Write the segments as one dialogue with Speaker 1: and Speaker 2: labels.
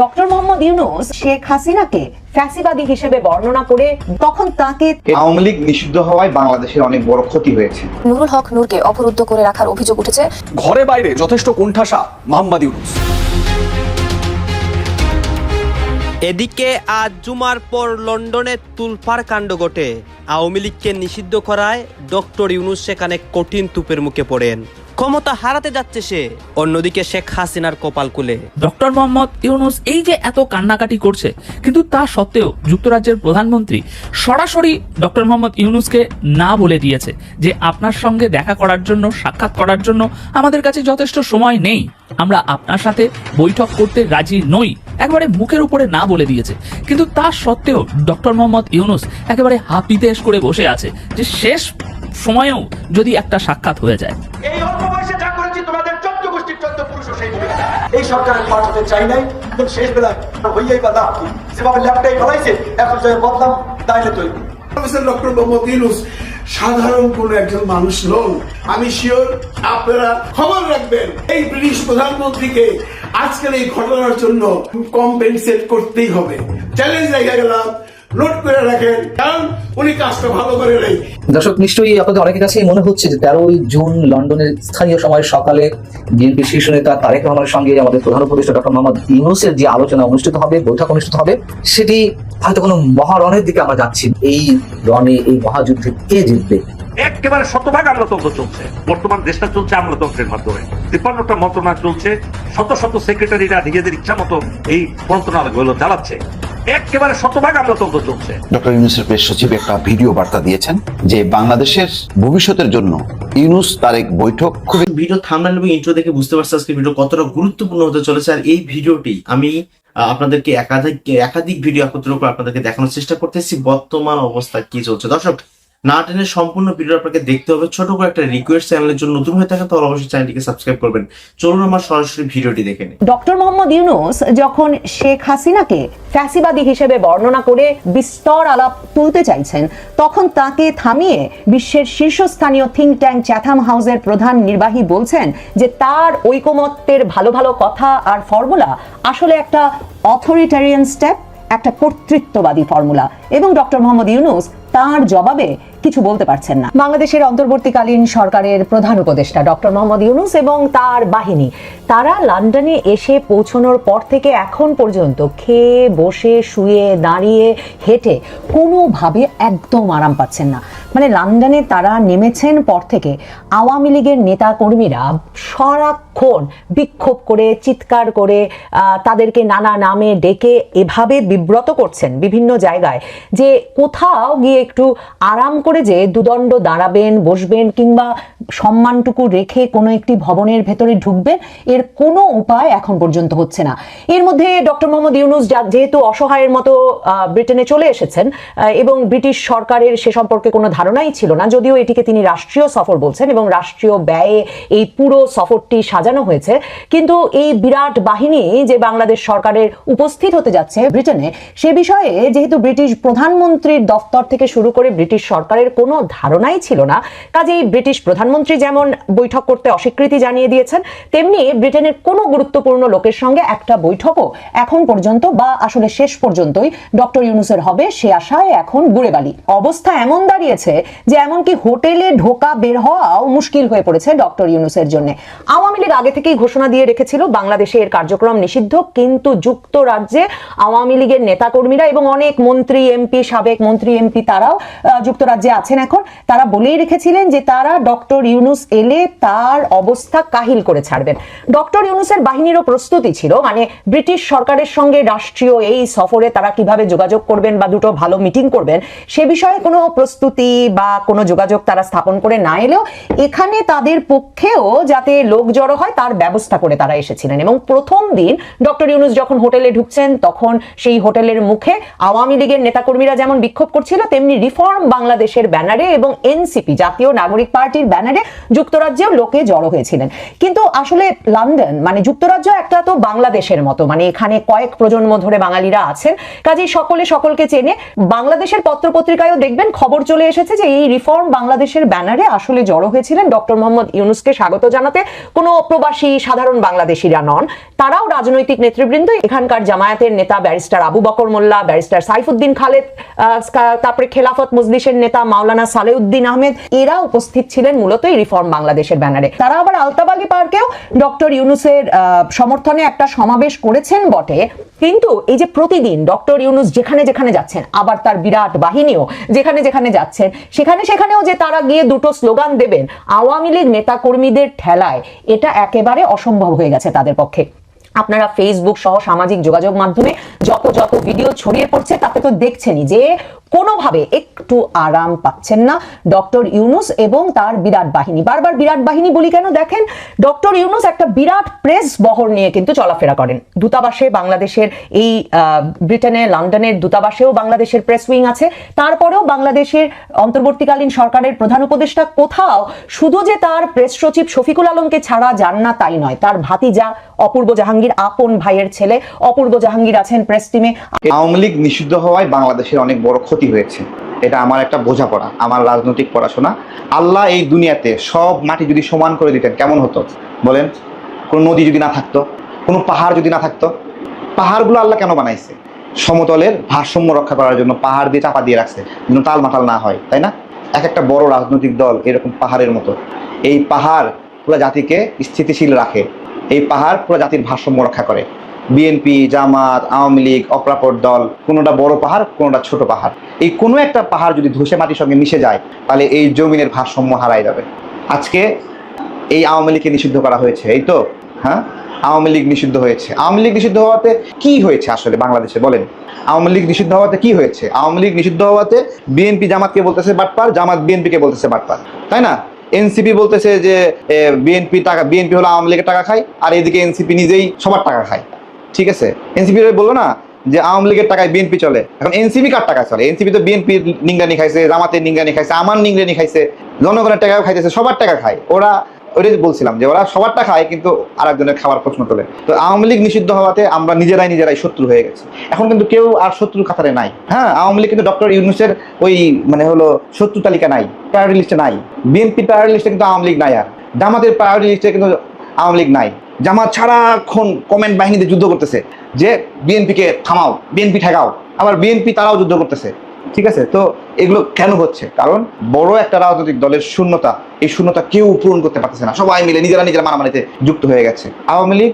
Speaker 1: Doctor Mohammad Yunus Sheikh হাসিনাকে ফ্যাসিবাদী হিসেবে বর্ণনা করে তখন তাকে
Speaker 2: আওয়ামী লীগ নিষিদ্ধ হওয়ায় বাংলাদেশের অনেক বড় ক্ষতি হয়েছে।
Speaker 3: নুরুল হক নূরকে অবরুদ্ধ করে রাখার অভিযোগ উঠেছে।
Speaker 4: ঘরে বাইরে যথেষ্ট কোণঠাসা মোহাম্মদ ইউনুস।
Speaker 5: এদিকে আজ জুমার পর লন্ডনে তুলপার কাণ্ড ঘটে। আওয়ামী লীগকে নিষিদ্ধ করায় ডক্টর ইউনুস সেখানে কঠিন তুপের মুখে পড়েন। ক্ষমতা হারাতে যাচ্ছে সে। অন্যদিকে শেখ হাসিনার কপাল কুলে।
Speaker 6: ডক্টর মোহাম্মদ ইউনুস এই যে এত কান্নাকাটি করছে কিন্তু তা সত্ত্বেও যুক্তরাজ্যের প্রধানমন্ত্রী সরাসরি ডক্টর মোহাম্মদ ইউনুসকে না বলে দিয়েছে যে আপনার সঙ্গে দেখা করার জন্য সাক্ষাৎ করার জন্য আমাদের কাছে যথেষ্ট সময় নেই। আমরা আপনার সাথে বৈঠক করতে রাজি নই একেবারে মুখের উপরে না বলে দিয়েছে। কিন্তু তা সত্ত্বেও ডক্টর মোহাম্মদ ইউনুস একেবারে হাপিতেশ করে বসে আছে যে শেষ সময়েও যদি একটা সাক্ষাৎ হয়ে যায়।
Speaker 7: এই সরকারের পাঠাতে চাই নাই, কিন্তু শেষ বেলায় হইয়াই বা লাভ কি? যেভাবে ল্যাপটাই ফলাইছে এখন যে বদলাম তাইলে তৈরি।
Speaker 8: সাধারণ কোন একজন মানুষ নন। আমি শিওর আপনারা খবর রাখবেন, এই ব্রিটিশ প্রধানমন্ত্রীকে আজকের এই ঘটনার জন্য কম্পেনসেট করতেই হবে। চ্যালেঞ্জ রেখে গেলাম নোট করে রাখেন কারণ উনি কাজটা ভালো করে নেই।
Speaker 9: দর্শক নিশ্চয়ই আপনাদের অনেকের কাছেই মনে হচ্ছে যে তেরোই জুন লন্ডনের স্থানীয় সময় সকালে বিএনপি শীর্ষ নেতা তারেক রহমানের সঙ্গে আমাদের প্রধান উপদেষ্টা ডক্টর মোহাম্মদ ইউনুসের যে আলোচনা অনুষ্ঠিত হবে বৈঠক অনুষ্ঠিত হবে সেটি হয়তো কোনো মহারণের দিকে আমরা যাচ্ছি এই রণে এই মহাযুদ্ধে কে জিতবে?
Speaker 10: একেবারে শতভাগ আমলাতন্ত্র চলছে। বর্তমান দেশটা চলছে আমলাতন্ত্রের মাধ্যমে। তিপ্পান্নটা মন্ত্রণালয় চলছে শত শত সেক্রেটারিরা নিজেদের ইচ্ছা মতো এই মন্ত্রণালয়গুলো চালাচ্ছে। একেবারে শতভাগ চলছে।
Speaker 11: ডক্টর ইউনুসের প্রেস সচিব একটা ভিডিও বার্তা দিয়েছেন যে বাংলাদেশের ভবিষ্যতের জন্য ইউনুস তারেক বৈঠক খুবই
Speaker 12: ভিডিও থামনাল এবং ইন্ট্রো দেখে বুঝতে পারছি আজকে ভিডিও কতটা গুরুত্বপূর্ণ হতে চলেছে। আর এই ভিডিওটি আমি আপনাদেরকে একাধিক একাধিক ভিডিও একত্র করে আপনাদেরকে দেখানোর চেষ্টা করতেছি। বর্তমান অবস্থা কি চলছে? দর্শক না টেনে সম্পূর্ণ ভিডিও আপনাকে দেখতে হবে। ছোট করে একটা রিকোয়েস্ট চ্যানেলের জন্য নতুন হয়ে থাকে তাহলে অবশ্যই চ্যানেলটিকে সাবস্ক্রাইব করবেন। চলুন আমার সরাসরি ভিডিওটি দেখে নিই।
Speaker 1: ডক্টর মোহাম্মদ ইউনুস যখন শেখ হাসিনাকে ফ্যাসিবাদী হিসেবে বর্ণনা করে বিস্তর আলাপ তুলতে চাইছেন, তখন তাকে থামিয়ে বিশ্বের শীর্ষস্থানীয় থিঙ্ক ট্যাঙ্ক চ্যাথাম হাউসের প্রধান নির্বাহী বলছেন যে তার ঐকমত্যের ভালো ভালো কথা আর ফর্মুলা আসলে একটা অথরিটারিয়ান স্টেপ একটা কর্তৃত্ববাদী ফর্মুলা এবং ডক্টর মোহাম্মদ ইউনুস তার জবাবে কিছু বলতে পারছেন না। বাংলাদেশের অন্তর্বর্তীকালীন সরকারের প্রধান উপদেষ্টা ডক্টর মোহাম্মদ ইউনুস এবং তার বাহিনী, তারা লন্ডনে এসে পৌঁছানোর পর থেকে এখন পর্যন্ত খেয়ে, বসে, শুয়ে, দাঁড়িয়ে, হেঁটে কোনোভাবে একদম আরাম পাচ্ছেন না। মানে লন্ডনে তারা নেমেছেন পর থেকে আওয়ামী লীগের নেতা কর্মীরা সারাক্ষণ বিক্ষোভ করে, চিৎকার করে তাদেরকে নানা নামে ডেকে এভাবে বিব্রত করছেন বিভিন্ন জায়গায় যে কোথাও গিয়ে একটু আরাম করে যে দুদণ্ড দাঁড়াবেন, বসবেন কিংবা সম্মানটুকু রেখে কোনো একটি ভবনের ভেতরে ঢুকবেন, এর কোনো উপায় এখন পর্যন্ত হচ্ছে না। এর মধ্যে ডক্টর মোহাম্মদ ইউনুস যেহেতু অসহায়ের মতো ব্রিটেনে চলে এসেছেন এবং ব্রিটিশ সরকারের সে সম্পর্কে কোনো ধারণাই ছিল না, যদিও এটিকে তিনি রাষ্ট্রীয় সফর বলছেন এবং রাষ্ট্রীয় ব্যয়ে এই পুরো সফরটি সাজানো হয়েছে। কিন্তু এই বিরাট বাহিনী যে বাংলাদেশ সরকারের উপস্থিত হতে যাচ্ছে ব্রিটেনে, সে বিষয়ে যেহেতু ব্রিটিশ প্রধানমন্ত্রীর দফতর থেকে শুরু করে ব্রিটিশ সরকারের কোনো ধারণাই ছিল না, কাজেই ব্রিটিশ প্রধানমন্ত্রী যেমন বৈঠক করতে অস্বীকৃতি জানিয়ে দিয়েছেন, তেমনি ব্রিটেনের কোনো গুরুত্বপূর্ণ লোকের সঙ্গে একটা বৈঠকও এখন পর্যন্ত বা আসলে শেষ পর্যন্তই ডক্টর ইউনুসের হবে সে আশায় এখন গুড়েবালি অবস্থা এমন দাঁড়িয়েছে যে এমনকি হোটেলে ঢোকা বের হওয়াও মুশকিল হয়ে পড়েছে ডক্টর ইউনুসের জন্য। আওয়ামী লীগ আগে থেকেই ঘোষণা দিয়ে রেখেছিল, বাংলাদেশে এর কার্যক্রম নিষিদ্ধ, কিন্তু যুক্তরাজ্যে আওয়ামী লীগের নেতাকর্মীরা এবং অনেক মন্ত্রী, এমপি, সাবেক মন্ত্রী, এমপি তারাও যুক্তরাজ্যে আছেন এখন। তারা বলেই রেখেছিলেন যে তারা ডক্টর ইউনুস এলে তার অবস্থা কাহিল করে ছাড়বেন। ডক্টর ইউনুসের বাহিনীরও প্রস্তুতি ছিল মানে ব্রিটিশ সরকারের সঙ্গে রাষ্ট্রীয় এই সফরে তারা কীভাবে যোগাযোগ করবেন বা দুটো ভালো মিটিং করবেন, সে বিষয়ে কোনো প্রস্তুতি বা কোনো যোগাযোগ তারা স্থাপন করে না এলেও এখানে তাদের পক্ষেও যাতে লোক জড়ো হয়, তার ব্যবস্থা করে তারা এসেছিলেন। এবং প্রথম দিন ডক্টর ইউনুস যখন হোটেলে ঢুকছেন, তখন সেই হোটেলের মুখে আওয়ামী লীগের নেতাকর্মীরা যেমন বিক্ষোভ করছিল, তেমনি রিফর্ম বাংলাদেশের ব্যানারে এবং এনসিপি, জাতীয় নাগরিক পার্টির ব্যানারে যুক্তরাজ্যেও লোকে জড়ো হয়েছিলেন। কিন্তু আসলে লন্ডন মানে যুক্তরাজ্য একটা তো বাংলাদেশের মতো মানে এখানে কয়েক প্রজন্ম ধরে বাঙালিরা আছেন, কাজেই সকলে সকলকে চেনে, বাংলাদেশের পত্রপত্রিকায়ও দেখবেন, খবর চলে এসেছে যে এই রিফর্ম বাংলাদেশের ব্যানারে আসলে জড়ো হয়েছিলেন ডক্টর মোহাম্মদ ইউনুসকে স্বাগত জানাতে। কোনো অপ্রবাসী সাধারণ বাংলাদেশিরা নন, তারাও রাজনৈতিক নেতৃবৃন্দ। এখানকার জামায়াতের নেতা ব্যারিস্টার আবু বকর মোল্লা, ব্যারিস্টার সাইফুদ্দিন খালেদ তারপরে খেলাফত মজলিসের নেতা মাওলানা সালেউদ্দিন আহমেদ, এরা উপস্থিত ছিলেন মূলত এই রিফর্ম বাংলাদেশের ব্যানারে। তারা আবার আলতাবাগি পার্কেও ডক্টর ইউনুসের সমর্থনে একটা সমাবেশ করেছেন বটে। কিন্তু এই যে প্রতিদিন ডক্টর ইউনুস যেখানে যেখানে যাচ্ছেন, আবার তার বিরাট বাহিনীও যেখানে যেখানে যাচ্ছেন, সেখানে সেখানেও যে তারা গিয়ে দুটো স্লোগান দেবেন, আওয়ামী লীগ নেতা কর্মীদের ঠেলায়, এটা একেবারে অসম্ভব হয়ে গেছে তাদের পক্ষে। আপনারা ফেসবুক সহ সামাজিক যোগাযোগ মাধ্যমে যত যত ভিডিও ছড়িয়ে পড়ছে, তাতে তো দেখছেনই যে কোনোভাবে একটু আরাম পাচ্ছেন না ডক্টর ইউনুস এবং তার বিরাট বাহিনী। বারবার বিরাট বাহিনী বলি কেন দেখেন? ডক্টর ইউনুস একটা বিরাট প্রেস বহর নিয়ে কিন্তু চলাফেরা করেন। দূতাবাসে বাংলাদেশের এই ব্রিটেনে লন্ডনের দূতাবাসেও বাংলাদেশের প্রেস উইং আছে। তারপরেও বাংলাদেশের অন্তর্বর্তীকালীন সরকারের প্রধান উপদেষ্টা কোথাও শুধু যে তার প্রেস সচিব শফিকুল আলমকে ছাড়া যান না, তাই নয়। তার ভাতিজা অপূর্ব জাহাঙ্গীর আপন ভাইয়ের ছেলে। অপূর্ব জাহাঙ্গীর আছেন প্রেস টিমে
Speaker 2: আওয়ামী লীগ নিষিদ্ধ হওয়ায় বাংলাদেশের অনেক বড় ক্ষতি হয়েছে। এটা আমার একটা বোঝাপড়া, আমার রাজনৈতিক পড়াশোনা। আল্লাহ এই দুনিয়াতে সব মাটি যদি সমান করে দিতেন, কেমন হতো? বলেন, কোনো নদী যদি না থাকতো, কোনো পাহাড় যদি না থাকতো, পাহাড়গুলো আল্লাহ কেন বানাইছে? সমতলের ভারসাম্য রক্ষা করার জন্য পাহাড় দিয়ে চাপা দিয়ে রাখছে, যেন তাল মাতাল না হয়, তাই না? এক একটা বড় রাজনৈতিক দল এরকম পাহাড়ের মতো। এই পাহাড় পুরো জাতিকে স্থিতিশীল রাখে। এই পাহাড় পুরো জাতির ভারসাম্য রক্ষা করে। বিএনপি জামাত, আওয়ামী লীগ অপরাপর দল, কোনোটা বড় পাহাড়, কোনোটা ছোট পাহাড়। এই কোনো একটা পাহাড় যদি ধসে মাটির সঙ্গে মিশে যায়, তাহলে এই জমিনের ভারসাম্য হারাই যাবে। আজকে এই আওয়ামী লীগকে নিষিদ্ধ করা হয়েছে, এই তো? হ্যাঁ? আওয়ামী লীগ নিষিদ্ধ হয়েছে। আওয়ামী লীগ নিষিদ্ধ হওয়াতে কি হয়েছে আসলে বাংলাদেশে, বলেন? আওয়ামী লীগ নিষিদ্ধ হওয়াতে কি হয়েছে? আওয়ামী লীগ নিষিদ্ধ হওয়াতে বিএনপি জামাতকে বলতেছে বাটপার, জামাত বিএনপিকে বলতেছে বাটপার। তাই না? এনসিপি বলতেছে যে বিএনপি টাকা বিএনপি হলো আওয়ামী লীগের টাকা খায়, আর এদিকে এনসিপি নিজেই সবার টাকা খায়। ঠিক আছে? এনসিপি বলল না যে, আওয়ামী লীগের টাকায় বিএনপি চলে। এখন এনসিপি কার টাকা চলে? এনসিপি তো বিএনপি নিংরানি খাইছে, জামাতের নিংরানি খাইছে, আমার নিংরানি খাইছে, জনগণের টাকাও খাইতেছে, সবার টাকা খায়। ওরা ওইটাই বলছিলাম যে ওরা সবারটা খায়, কিন্তু আরেকজনের খাবার প্রশ্ন তোলে। তো আওয়ামী লীগ নিষিদ্ধ হওয়াতে আমরা নিজেরাই নিজেরাই শত্রু হয়ে গেছি। এখন কিন্তু কেউ আর শত্রু কাতারে নাই। হ্যাঁ আওয়ামী লীগ কিন্তু ডক্টর ইউনুসের ওই মানে হলো শত্রু তালিকা নাই প্রায়োরিটি লিস্টে নাই। বিএনপির প্রায়োরিটি লিস্টে কিন্তু আওয়ামী লীগ নাই আর। জামাতের প্রায়োরিটি লিস্টে কিন্তু আওয়ামী লীগ নাই। জামাত সারাক্ষণ কমেন্ট বাহিনীতে যুদ্ধ করতেছে যে, বিএনপিকে থামাও, বিএনপি ঠেকাও। আবার বিএনপি তারাও যুদ্ধ করতেছে। ঠিক আছে? তো এগুলো কেন হচ্ছে? কারণ বড় একটা রাজনৈতিক দলের শূন্যতা, এই শূন্যতা কেউ পূরণ করতে পারতেছে না। সবাই মিলে নিজেরা নিজেরা মারামারিতে যুক্ত হয়ে গেছে। আওয়ামী লীগ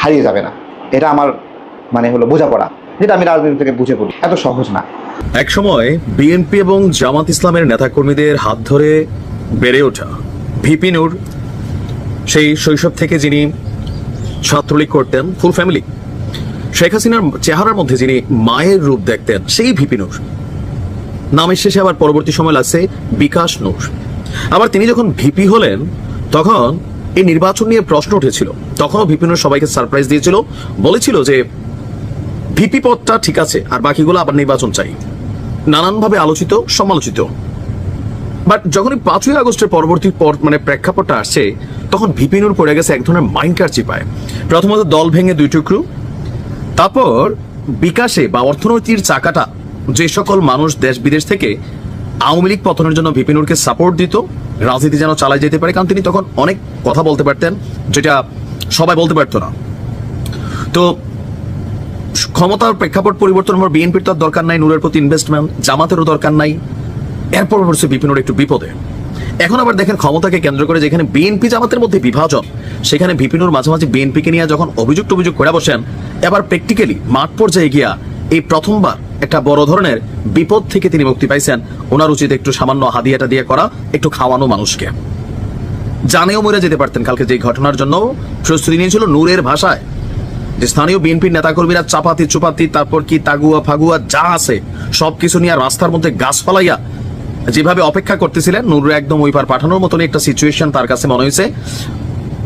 Speaker 2: হারিয়ে যাবে না। এটা আমার মানে হলো বোঝাপড়া, যেটা আমি রাজনীতি থেকে বুঝে পড়ি এত সহজ না।
Speaker 13: একসময় বিএনপি এবং জামাত ইসলামের নেতাকর্মীদের হাত ধরে বেড়ে ওঠা ভিপি নূর সেই শৈশব থেকে যিনি ছাত্রলীগ করতেন, ফুল ফ্যামিলি, শেখ হাসিনার চেহারার মধ্যে যিনি মায়ের রূপ দেখতেন, সেই ভিপি নূর নামের শেষে আবার পরবর্তী সময় লাগছে বিকাশ নূর। আবার তিনি যখন ভিপি হলেন, তখন এই নির্বাচন নিয়ে প্রশ্ন উঠেছিল। তখনও ভিপি নূর সবাইকে সারপ্রাইজ দিয়েছিল, বলেছিল যে ভিপি পদটা ঠিক আছে, আর বাকিগুলো আবার নির্বাচন চাই। নানানভাবে আলোচিত, সমালোচিত। বাট যখনই পাঁচই আগস্টের পরবর্তী পর মানে প্রেক্ষাপটটা আসছে, তখন ভিপিনুর পড়ে গেছে এক ধরনের মাইন্ড কার চিপায় প্রথমত দল ভেঙে দুই টুকরো, তারপর বিকাশে বা অর্থনৈতিক চাকাটা যে সকল মানুষ দেশ বিদেশ থেকে আওয়ামী লীগ পতনের জন্য ভিপিনুরকে সাপোর্ট দিত, রাজনীতি যেন চালাই যেতে পারে, কারণ তিনি তখন অনেক কথা বলতে পারতেন যেটা সবাই বলতে পারতো না। তো ক্ষমতার প্রেক্ষাপট পরিবর্তন হওয়ার বিএনপির তো দরকার নাই, নূরের প্রতি ইনভেস্টমেন্ট জামাতেরও দরকার নাই। এরপর পড়ছে বিপিনুর একটু বিপদে। এখন আবার দেখেন ক্ষমতাকে কেন্দ্র করে যেখানে বিএনপি জামাতের মধ্যে বিভাজন, সেখানে বিপিনুর মাঝে মাঝে বিএনপিকে নিয়ে যখন অভিযোগ করে বসেন, এবার প্র্যাকটিক্যালি মাঠ পর্যায়ে গিয়া এই প্রথমবার একটা বড় ধরনের বিপদ থেকে তিনি মুক্তি পাইছেন। ওনার উচিত একটু সামান্য হাদিয়াটা দিয়ে করা, একটু খাওয়ানো মানুষকে। জানেও মরে যেতে পারতেন কালকে যে ঘটনার জন্য প্রস্তুতি নিয়েছিল নূরের ভাষায়। যে স্থানীয় বিএনপির নেতাকর্মীরা চাপাতি চুপাতি, তারপর কি তাগুয়া ফাগুয়া যা আছে, সবকিছু নিয়ে রাস্তার মধ্যে গাছ ফালাইয়া যেভাবে অপেক্ষা করতেছিলেন নুরু একদম ওই পার পাঠানোর মতন একটা সিচুয়েশন তার কাছে মনে হয়েছে।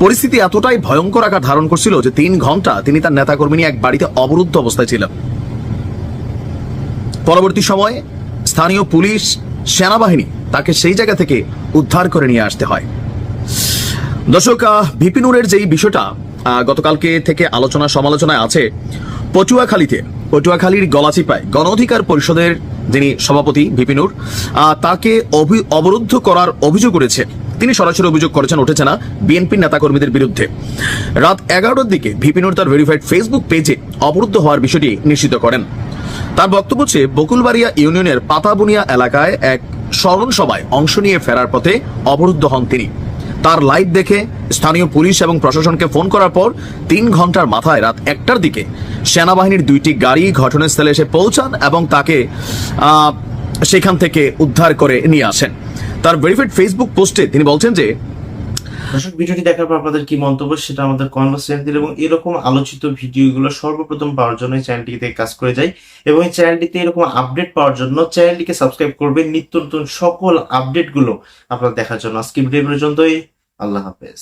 Speaker 13: পরিস্থিতি এতটাই ভয়ঙ্কর আকার ধারণ করছিল যে তিন ঘণ্টা তিনি তার নেতাকর্মী নিয়ে এক বাড়িতে অবরুদ্ধ অবস্থায় ছিলেন। পরবর্তী সময়ে স্থানীয় পুলিশ, সেনাবাহিনী তাকে সেই জায়গা থেকে উদ্ধার করে নিয়ে আসতে হয়। দর্শক ভিপিনুরের যেই বিষয়টা গতকালকে থেকে আলোচনা সমালোচনায় আছে, পটুয়াখালীতে, পটুয়াখালীর গলাচিপায় গণ অধিকার পরিষদের যিনি সভাপতি ভিপিনুর তাকে অবরুদ্ধ করার অভিযোগ করেছে তিনি সরাসরি অভিযোগ করেছেন, উঠেছে না বিএনপির নেতাকর্মীদের বিরুদ্ধে। রাত এগারোটার দিকে ভিপিনুর তার ভেরিফাইড ফেসবুক পেজে অবরুদ্ধ হওয়ার বিষয়টি নিশ্চিত করেন। তার বক্তব্য হচ্ছে, বকুলবাড়িয়া ইউনিয়নের পাতাবুনিয়া এলাকায় এক স্মরণ সভায় অংশ নিয়ে ফেরার পথে অবরুদ্ধ হন তিনি। তার লাইভ দেখে স্থানীয় পুলিশ এবং প্রশাসনকে ফোন করার পর তিন ঘণ্টার মাথায় রাত একটার দিকে সেনাবাহিনীর দুইটি গাড়ি ঘটনাস্থলে এসে পৌঁছান এবং তাকে সেখান থেকে উদ্ধার করে নিয়ে আসেন। তার ভেরিফাইড ফেসবুক পোস্টে তিনি বলছেন যে
Speaker 12: দর্শক, ভিডিওটি দেখার পর আপনাদের কি মন্তব্য সেটা আমাদের বক্সে দিন এবং এরকম আলোচিত ভিডিওগুলো সর্বপ্রথম পাওয়ার জন্য চ্যানেলটিতে কাজ করে যাই এবং এই চ্যানেলটিতে এরকম আপডেট পাওয়ার জন্য চ্যানেলটিকে সাবস্ক্রাইব করবেন নিত্য নতুন সকল আপডেটগুলো আপনার দেখার জন্য। আজকে ভিডিও পর্যন্তই। আল্লাহ হাফেজ।